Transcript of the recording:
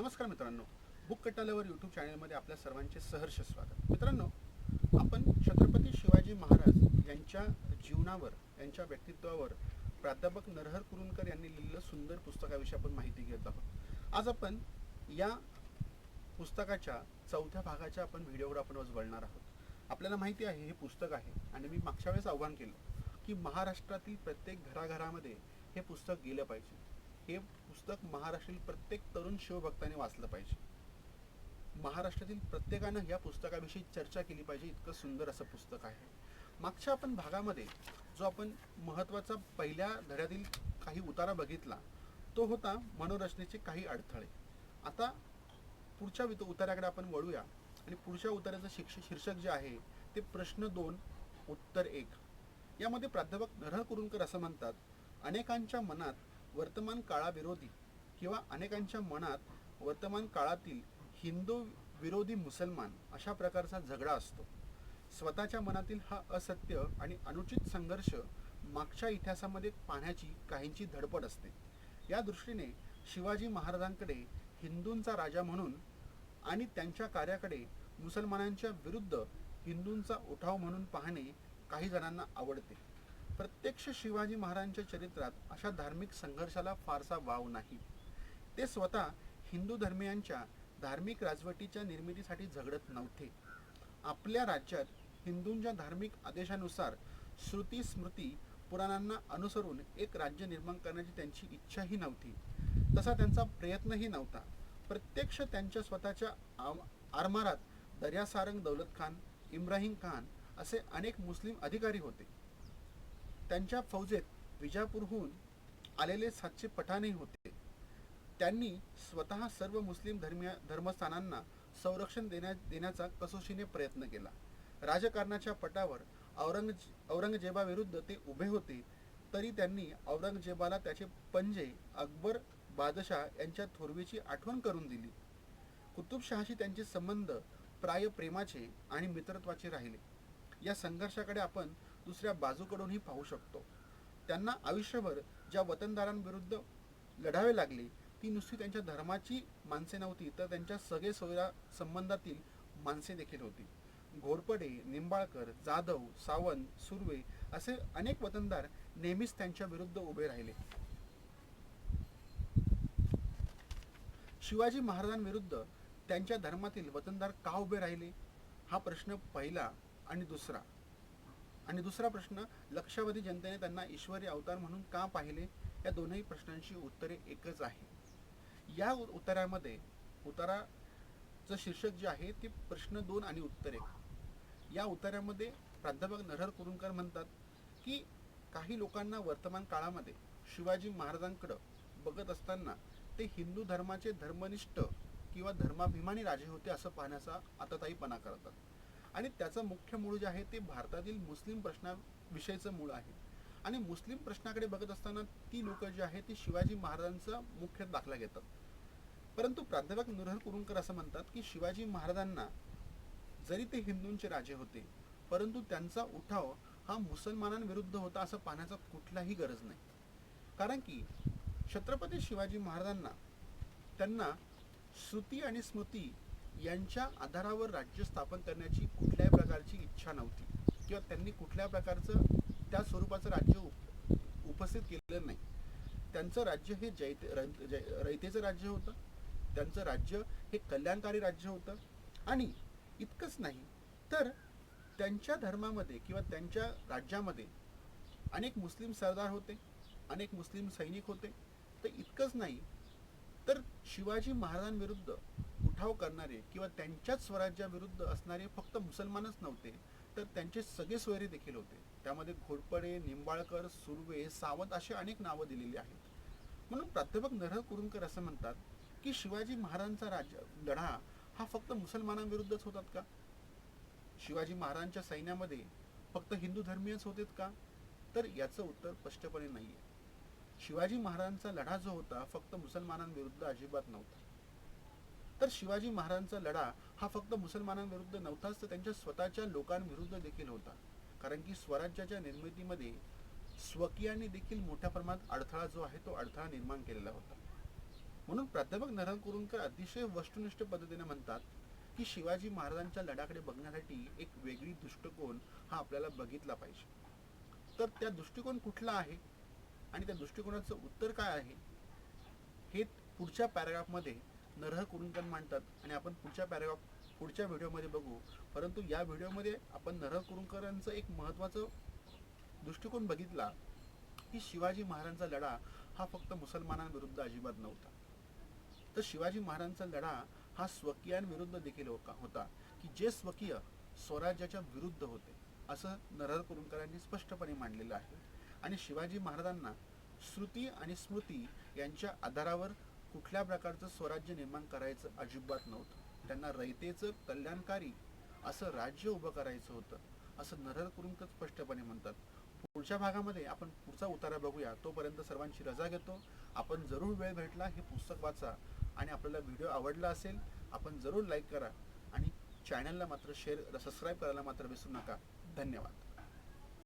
नमस्कार मित्रांनो. Book कटाल्यावर YouTube चॅनलमध्ये आपल्या सर्वांचे सहर्ष स्वागत. मित्रांनो आपण छत्रपती शिवाजी महाराज यांच्या जीवनावर यांच्या व्यक्तित्वावर प्राध्यापक नरहर कुरुंकर यांनी लिहिलेलं सुंदर पुस्तकाविषयी आपण माहिती घेत आहोत. आज आपण या पुस्तकाच्या चौथ्या भागाच्या आपण व्हिडिओवर आपण आज वळणार आहोत. आपल्याला माहिती आहे हे पुस्तक आहे आणि मी मागच्या वेळेस आव्हान केलं की महाराष्ट्रातील प्रत्येक घराघरामध्ये हे पुस्तक गेलं पाहिजे. हे पुस्तक महाराष्ट्रातील प्रत्येक तरुण शिवभक्ताने वाचलं पाहिजे. महाराष्ट्रातील प्रत्येकानं या पुस्तकाविषयी चर्चा केली पाहिजे. इतकं सुंदर असं पुस्तक आहे. मागच्या आपण भागामध्ये जो आपण महत्त्वाचा पहिल्या धड्यातील काही उतारा बघितला तो होता मनोरचनेचे काही अडथळे. आता पुढच्या वित- उतार्याकडे आपण वळूया आणि पुढच्या उतार्याचं शिक्ष शीर्षक जे आहे ते प्रश्न दोन उत्तर एक. यामध्ये प्राध्यापक नरह कुरुंकर असं म्हणतात अनेकांच्या मनात वर्तमान काळाविरोधी किंवा अनेकांच्या मनात वर्तमान काळातील हिंदू विरोधी मुसलमान अशा प्रकारचा झगडा असतो. स्वतःच्या मनातील हा असत्य आणि अनुचित संघर्ष मागच्या इतिहासामध्ये पाहण्याची काहींची धडपड असते. या दृष्टीने शिवाजी महाराजांकडे हिंदूंचा राजा म्हणून आणि त्यांच्या कार्याकडे मुसलमानांच्या विरुद्ध हिंदूंचा उठाव म्हणून पाहणे काही जणांना आवडते. प्रत्यक्ष शिवाजी महाराजांच्या चरित्रात अशा धार्मिक संघर्षाला फारसा वाव नाही. ते स्वतः हिंदू धर्मियांच्या धार्मिक राजवटीच्या निर्मितीसाठी झगडत नव्हते. आपल्या राज्यात हिंदूंच्या धार्मिक आदेशानुसार श्रुती स्मृती पुराणांना अनुसरून एक राज्य निर्माण करण्याची त्यांची इच्छाही नव्हती. तसा त्यांचा प्रयत्नही नव्हता. प्रत्यक्ष त्यांच्या स्वतःच्या आरमारात दर्यासारंग दौलत खान इब्राहिम खान असे अनेक मुस्लिम अधिकारी होते. त्यांच्या फौजेत विजापूरहून आलेले सातशे पठाणही होते. त्यांनी स्वतः सर्व मुस्लिम धर्मीय धर्मस्थानांना संरक्षण देण्या देण्याचा कसोशीने प्रयत्न केला. राजकारणाच्या पटावर औरंगजे औरंगजेबाविरुद्ध ते उभे होते तरी त्यांनी औरंगजेबाला त्याचे पंजे अकबर बादशाह यांच्या थोरवीची आठवण करून दिली. कुतुबशहाशी त्यांचे संबंध प्राय प्रेमाचे आणि मित्रत्वाचे राहिले. या संघर्षाकडे आपण दुसऱ्या बाजूकडूनही पाहू शकतो. त्यांना आयुष्यभर ज्या वतनदारांविरुद्ध लढावे लागले ती नुसती त्यांच्या धर्माची माणसे नव्हती तर त्यांच्या सगळे सोयरा संबंधातील माणसे देखील होती. घोरपडे निंबाळकर जाधव सावंत सुर्वे असे अनेक वतनदार नेहमीच त्यांच्या विरुद्ध उभे राहिले. शिवाजी महाराजांविरुद्ध त्यांच्या धर्मातील वतनदार का उभे राहिले? हा प्रश्न पहिला आणि दुसरा. आणि दुसरा प्रश्न लक्षावधी जनतेने त्यांना ईश्वरी अवतार म्हणून का पाहिले? या दोनही प्रश्नांची उत्तरे एकच आहे. या उत्तरामध्ये उत्तराचं शीर्षक जे आहे ते प्रश्न दोन आणि उत्तर. एक या उत्तरामध्ये प्राध्यापक नरहर कुरुंकर म्हणतात की काही लोकांना वर्तमान काळामध्ये शिवाजी महाराजांकडं बघत असताना ते हिंदू धर्माचे धर्मनिष्ठ किंवा धर्माभिमानी राजे होते असं पाहण्याचा आताताईपणा करतात. आणि त्याचं मुख्य मूळ जे आहे ते भारतातील मुस्लिम प्रश्नाविषयीचं मूळ आहे. आणि मुस्लिम प्रश्नाकडे बघत असताना ती लोक जी आहे ती शिवाजी महाराजांचा मुख्य दाखला घेतात. परंतु प्राध्यापक नरहर कुरुंकर असं म्हणतात की शिवाजी महाराजांना जरी ते हिंदूंचे राजे होते परंतु त्यांचा उठाव हा मुसलमानांविरुद्ध होता असं पाहण्याचा कुठलाही गरज नाही. कारण की छत्रपती शिवाजी महाराजांना त्यांना श्रुती आणि स्मृती यांच्या आधारावर राज्य स्थापन करण्याची कुठल्याही प्रकारची इच्छा नव्हती. किंवा त्यांनी कुठल्या प्रकारचं त्या स्वरूपाचं राज्य उप उपस्थित केलेलं नाही. त्यांचं राज्य हे जैत रं- जै- रयतेचं राज्य होतं. त्यांचं राज्य हे कल्याणकारी राज्य होतं. आणि इतकंच नाही तर त्यांच्या धर्मामध्ये किंवा त्यांच्या राज्यामध्ये अनेक मुस्लिम सरदार होते अनेक मुस्लिम सैनिक होते. तर इतकंच नाही तर शिवाजी महाराजांविरुद्ध उठाव करणारे किंवा त्यांच्याच स्वराज्याविरुद्ध असणारे फक्त मुसलमानच नव्हते तर त्यांचे सगळे सोयरे देखील होते. त्यामध्ये घोरपडे निंबाळकर सुर्वे सावंत असे अनेक नावं दिलेली आहेत. म्हणून प्राध्यापक नरहर कुरुंकर असं म्हणतात की शिवाजी महाराजांचा राज्य लढा हा फक्त मुसलमानांविरुद्धच होतात का? शिवाजी महाराजांच्या सैन्यामध्ये फक्त हिंदू धर्मीयच होतेत का? तर याचं उत्तर स्पष्टपणे नाही आहे शिवाजी महाराजांचा लढा जो होता फक्त मुसलमानांविरुद्ध अजिबात नव्हता. तर शिवाजी महाराजांचा लढा हा फक्त मुसलमानांविरुद्ध नव्हताच तर त्यांच्या स्वतःच्या लोकांविरुद्ध देखील होता. कारण की स्वराज्याच्या निर्मितीमध्ये स्वकीयांनी देखील मोठ्या प्रमाणात अडथळा जो आहे तो अडथळा निर्माण केलेला होता. म्हणून प्राध्यापक नरहर कुरुंकर अतिशय वस्तुनिष्ठ पद्धतीने म्हणतात की शिवाजी महाराजांच्या लढाकडे बघण्यासाठी एक वेगळी दृष्टिकोन हा आपल्याला बघितला पाहिजे. तर त्या दृष्टिकोन कुठला आहे आणि त्या दृष्टिकोनाचं उत्तर काय आहे? हे पुढच्या पॅराग्राफमध्ये नरह कुरुंकन मांडतात. आणि आपण पुढच्या पॅराग्राफ पुढच्या व्हिडिओमध्ये बघू. परंतु या व्हिडिओमध्ये आपण नरहर कुरुंकरांचं एक महत्त्वाचं दृष्टिकोन बघितला की शिवाजी महाराजांचा लढा हा फक्त मुसलमानांविरुद्ध अजिबात नव्हता. तर शिवाजी महाराजांचा लढा हा स्वकीयांविरुद्ध देखील होता की जे स्वकीय स्वराज्याच्या विरुद्ध होते असं नरहर कुरुंकरांनी स्पष्टपणे मांडलेलं आहे. आणि शिवाजी महाराजांना श्रुती आणि स्मृती यांच्या आधारावर कुठल्या प्रकारचं स्वराज्य निर्माण करायचं अजिबात नव्हतं. त्यांना रयतेचं कल्याणकारी असं राज्य उभं करायचं होतं असं नरहर कुरुंकर स्पष्टपणे म्हणतात. पुढच्या भागामध्ये आपण पुढचा उतारा बघूया. तोपर्यंत सर्वांची रजा घेतो. आपण जरूर वेळ भेटला हे पुस्तक वाचा आणि आपल्याला व्हिडिओ आवडला असेल आपण जरूर लाईक करा आणि चॅनलला मात्र शेअर सबस्क्राईब करायला मात्र विसरू नका. धन्यवाद.